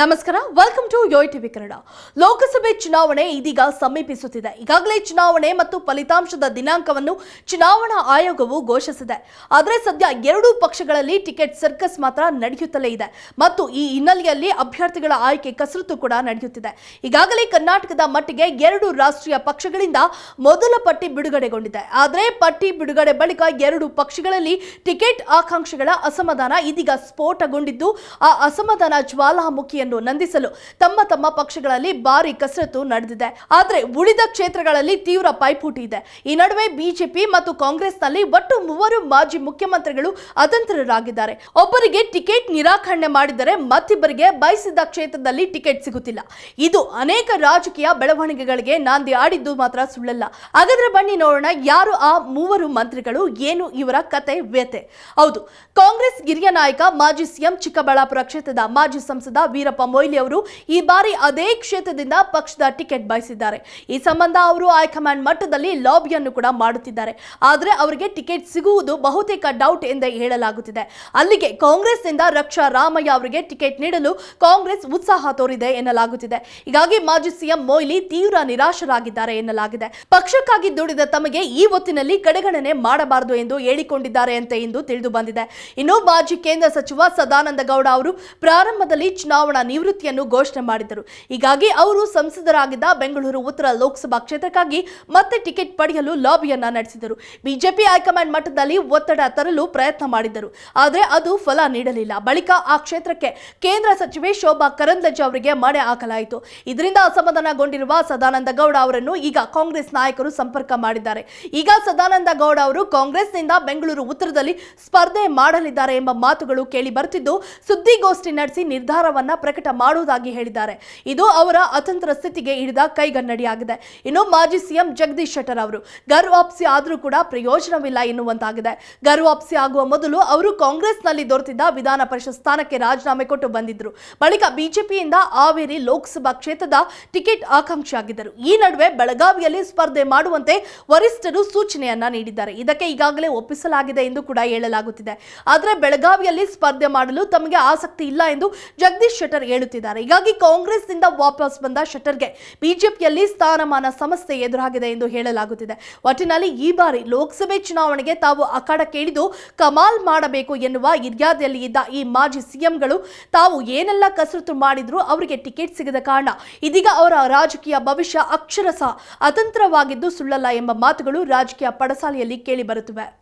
ನಮಸ್ಕಾರ welcome to Yoyo TV Kannada ಲೋಕಸಭೆ ಚುನಾವಣೆ ಇದೀಗ ಸಮೀಪಿಸುತ್ತಿದೆ. ಈಗಾಗಲೇ ಚುನಾವಣೆ ಮತ್ತು ಫಲಿತಾಂಶದ ದಿನಾಂಕವನ್ನು ಚುನಾವಣಾ ಆಯೋಗವು ಘೋಷಿಸಿದೆ. ಆದರೆ ಸದ್ಯ ಎರಡೂ ಪಕ್ಷಗಳಲ್ಲಿ ಟಿಕೆಟ್ ಸರ್ಕಸ್ ಮಾತ್ರ ನಡೆಯುತ್ತಲೇ ಇದೆ. ಮತ್ತು ಈ ಹಿನ್ನೆಲೆಯಲ್ಲಿ ಅಭ್ಯರ್ಥಿಗಳ ಆಯ್ಕೆ ಕಸರತ್ತು ಕೂಡ ನಡೆಯುತ್ತಿದೆ. ಈಗಾಗಲೇ ಕರ್ನಾಟಕದ ಮಟ್ಟಿಗೆ ಎರಡು ರಾಷ್ಟ್ರೀಯ ಪಕ್ಷಗಳಿಂದ ಮೊದಲ ಪಟ್ಟಿ ಬಿಡುಗಡೆಗೊಂಡಿದೆ. ಆದರೆ ಪಟ್ಟಿ ಬಿಡುಗಡೆ ಬಳಿಕ ಎರಡು ಪಕ್ಷಗಳಲ್ಲಿ ಟಿಕೆಟ್ ಆಕಾಂಕ್ಷಿಗಳ ಅಸಮಾಧಾನ ಇದೀಗ ಸ್ಫೋಟಗೊಂಡಿದ್ದು, ಆ ಅಸಮಾಧಾನ ಜ್ವಾಲಾಮುಖಿಯನ್ನು ನಂದಿಸಲು ತಮ್ಮ ತಮ್ಮ ಪಕ್ಷಗಳಲ್ಲಿ ಭಾರಿ ಕಸರತ್ತು ನಡೆದಿದೆ. ಆದರೆ ಉಳಿದ ಕ್ಷೇತ್ರಗಳಲ್ಲಿ ತೀವ್ರ ಪೈಪೋಟಿ ಇದೆ. ಈ ನಡುವೆ ಬಿಜೆಪಿ ಮತ್ತು ಕಾಂಗ್ರೆಸ್ನಲ್ಲಿ ಒಟ್ಟು ಮೂವರು ಮಾಜಿ ಮುಖ್ಯಮಂತ್ರಿಗಳು ಅತಂತ್ರರಾಗಿದ್ದಾರೆ. ಒಬ್ಬರಿಗೆ ಟಿಕೆಟ್ ನಿರಾಕರಣೆ ಮಾಡಿದರೆ ಮತ್ತಿಬ್ಬರಿಗೆ ಬಯಸಿದ ಕ್ಷೇತ್ರದಲ್ಲಿ ಟಿಕೆಟ್ ಸಿಗುತ್ತಿಲ್ಲ. ಇದು ಅನೇಕ ರಾಜಕೀಯ ಬೆಳವಣಿಗೆಗಳಿಗೆ ನಾಂದಿ ಆಡಿದ್ದು ಮಾತ್ರ ಸುಳ್ಳಲ್ಲ. ಹಾಗಾದ್ರೆ ಬನ್ನಿ ನೋಡೋಣ ಯಾರು ಆ ಮೂವರು ಮಂತ್ರಿಗಳು ಏನು ಇವರ ಕತೆ ವ್ಯತೆ ಹೌದು, ಕಾಂಗ್ರೆಸ್ ಹಿರಿಯ ನಾಯಕ ಮಾಜಿ ಸಿಎಂ ಚಿಕ್ಕಬಳ್ಳಾಪುರ ಕ್ಷೇತ್ರದ ಮಾಜಿ ಸಂಸದ ವೀರಪ್ಪ ಮೊಯ್ಲಿ ಅವರು ಈ ಬಾರಿ ಅದೇ ಕ್ಷೇತ್ರದಿಂದ ಪಕ್ಷದ ಟಿಕೆಟ್ ಬಯಸಿದ್ದಾರೆ. ಈ ಸಂಬಂಧ ಅವರು ಹೈಕಮಾಂಡ್ ಮಟ್ಟದಲ್ಲಿ ಲಾಬಿಯನ್ನು ಕೂಡ ಮಾಡುತ್ತಿದ್ದಾರೆ. ಆದರೆ ಅವರಿಗೆ ಟಿಕೆಟ್ ಸಿಗುವುದು ಬಹುತೇಕ ಡೌಟ್ ಎಂದೇ ಹೇಳಲಾಗುತ್ತಿದೆ. ಅಲ್ಲಿಗೆ ಕಾಂಗ್ರೆಸ್ನಿಂದ ರಕ್ಷಾ ರಾಮಯ್ಯ ಅವರಿಗೆ ಟಿಕೆಟ್ ನೀಡಲು ಕಾಂಗ್ರೆಸ್ ಉತ್ಸಾಹ ತೋರಿದೆ ಎನ್ನಲಾಗುತ್ತಿದೆ. ಹೀಗಾಗಿ ಮಾಜಿ ಸಿಎಂ ಮೊಯ್ಲಿ ತೀವ್ರ ನಿರಾಶರಾಗಿದ್ದಾರೆ ಎನ್ನಲಾಗಿದೆ. ಪಕ್ಷಕ್ಕಾಗಿ ದುಡಿದ ತಮಗೆ ಈ ಹೊತ್ತಿನಲ್ಲಿ ಕಡೆಗಣನೆ ಮಾಡಬಾರದು ಎಂದು ಹೇಳಿಕೊಂಡಿದ್ದಾರೆ ಅಂತ ಇಂದು ತಿಳಿದು ಬಂದಿದೆ. ಇನ್ನು ಮಾಜಿ ಕೇಂದ್ರ ಸಚಿವ ಸದಾನಂದ ಗೌಡ ಅವರು ಪ್ರಾರಂಭದಲ್ಲಿ ಚುನಾವಣಾ ನಿವೃತ್ತಿಯನ್ನು ಘೋಷಣೆ ಮಾಡಿದರು ಹೀಗಾಗಿ ಅವರು ಸಂಸದರಾಗಿದ್ದ ಬೆಂಗಳೂರು ಉತ್ತರ ಲೋಕಸಭಾ ಕ್ಷೇತ್ರಕ್ಕಾಗಿ ಮತ್ತೆ ಟಿಕೆಟ್ ಪಡೆಯಲು ಲಾಬಿಯನ್ನ ನಡೆಸಿದರು. ಬಿಜೆಪಿ ಹೈಕಮಾಂಡ್ ಮಟ್ಟದಲ್ಲಿ ಒತ್ತಡ ತರಲು ಪ್ರಯತ್ನ ಮಾಡಿದ್ದರು. ಆದರೆ ಅದು ಫಲ ನೀಡಲಿಲ್ಲ. ಬಳಿಕ ಆ ಕ್ಷೇತ್ರಕ್ಕೆ ಕೇಂದ್ರ ಸಚಿವೆ ಶೋಭಾ ಕರಂದ್ಲಾಜೆ ಅವರಿಗೆ ಮಣೆ ಹಾಕಲಾಯಿತು. ಇದರಿಂದ ಅಸಮಾಧಾನಗೊಂಡಿರುವ ಸದಾನಂದ ಗೌಡ ಅವರನ್ನು ಈಗ ಕಾಂಗ್ರೆಸ್ ನಾಯಕರು ಸಂಪರ್ಕ ಮಾಡಿದ್ದಾರೆ. ಈಗ ಸದಾನಂದ ಗೌಡ ಅವರು ಕಾಂಗ್ರೆಸ್ನಿಂದ ಬೆಂಗಳೂರು ಉತ್ತರದಲ್ಲಿ ಸ್ಪರ್ಧೆ ಮಾಡಲಿದ್ದಾರೆ ಎಂಬ ಮಾತುಗಳು ಕೇಳಿ ಬರುತ್ತಿದ್ದು, ಸುದ್ದಿಗೋಷ್ಠಿ ನಡೆಸಿ ನಿರ್ಧಾರವನ್ನ ಪ್ರಕಟ ಮಾಡುವುದಾಗಿ ಹೇಳಿದ್ದಾರೆ. ಇದು ಅವರ ಅತಂತ್ರ ಸ್ಥಿತಿಗೆ ಹಿಡಿದ ಕೈಗನ್ನಡಿಯಾಗಿದೆ. ಇನ್ನು ಮಾಜಿ ಸಿಎಂ ಜಗದೀಶ್ ಶೆಟ್ಟರ್ ಅವರು, ಗರ್ ವಾಪಸಿ ಆದರೂ ಕೂಡ ಪ್ರಯೋಜನವಿಲ್ಲ ಎನ್ನುವಂತಾಗಿದೆ. ಗರ್ ವಾಪಸಿ ಆಗುವ ಮೊದಲು ಅವರು ಕಾಂಗ್ರೆಸ್ನಲ್ಲಿ ದೊರೆತಿದ್ದ ವಿಧಾನ ಪರಿಷತ್ ಸ್ಥಾನಕ್ಕೆ ರಾಜೀನಾಮೆ ಕೊಟ್ಟು ಬಂದಿದ್ರು. ಬಳಿಕ ಬಿಜೆಪಿಯಿಂದ ಹಾವೇರಿ ಲೋಕಸಭಾ ಕ್ಷೇತ್ರದ ಟಿಕೆಟ್ ಆಕಾಂಕ್ಷಿಯಾಗಿದ್ದರು. ಈ ನಡುವೆ ಬೆಳಗಾವಿಯಲ್ಲಿ ಸ್ಪರ್ಧೆ ಮಾಡುವಂತೆ ವರಿಷ್ಠರು ಸೂಚನೆಯನ್ನ ನೀಡಿದ್ದಾರೆ. ಇದಕ್ಕೆ ಈಗಾಗಲೇ ಒಪ್ಪಿಸಲಾಗಿದೆ ಎಂದು ಕೂಡ ಹೇಳಲಾಗುತ್ತಿದೆ. ಆದರೆ ಬೆಳಗಾವಿಯಲ್ಲಿ ಸ್ಪರ್ಧೆ ಮಾಡಲು ತಮಗೆ ಆಸಕ್ತಿ ಇಲ್ಲ ಎಂದು ಜಗದೀಶ್ ಶೆಟ್ಟರ್ ಹೇಳುತ್ತಿದ್ದಾರೆ. ಹೀಗಾಗಿ ಕಾಂಗ್ರೆಸ್ನಿಂದ ವಾಪಸ್ ಬಂದ ಶೆಟ್ಟರ್ಗೆ ಬಿಜೆಪಿಯಲ್ಲಿ ಸ್ಥಾನಮಾನ ಸಮಸ್ಯೆ ಎದುರಾಗಿದೆ ಎಂದು ಹೇಳಲಾಗುತ್ತಿದೆ. ಒಟ್ಟಿನಲ್ಲಿ ಈ ಬಾರಿ ಲೋಕಸಭೆ ಚುನಾವಣೆಗೆ ತಾವು ಅಖಾಡ ಕೇಳಿದು ಕಮಾಲ್ ಮಾಡಬೇಕು ಎನ್ನುವ ಇರ್ಯಾದಲ್ಲಿ ಇದ್ದ ಈ ಮಾಜಿ ಸಿಎಂಗಳು ತಾವು ಏನೆಲ್ಲ ಕಸರತ್ತು ಮಾಡಿದ್ರು ಅವರಿಗೆ ಟಿಕೆಟ್ ಸಿಗದ ಕಾರಣ ಇದೀಗ ಅವರ ರಾಜಕೀಯ ಭವಿಷ್ಯ ಅಕ್ಷರಶಃ ಅತಂತ್ರವಾಗಿದ್ದು ಸುಳ್ಳಲ್ಲ ಎಂಬ ಮಾತುಗಳು ರಾಜಕೀಯ ಪಡಸಾಲೆಯಲ್ಲಿ ಕೇಳಿ ಬರುತ್ತಿವೆ.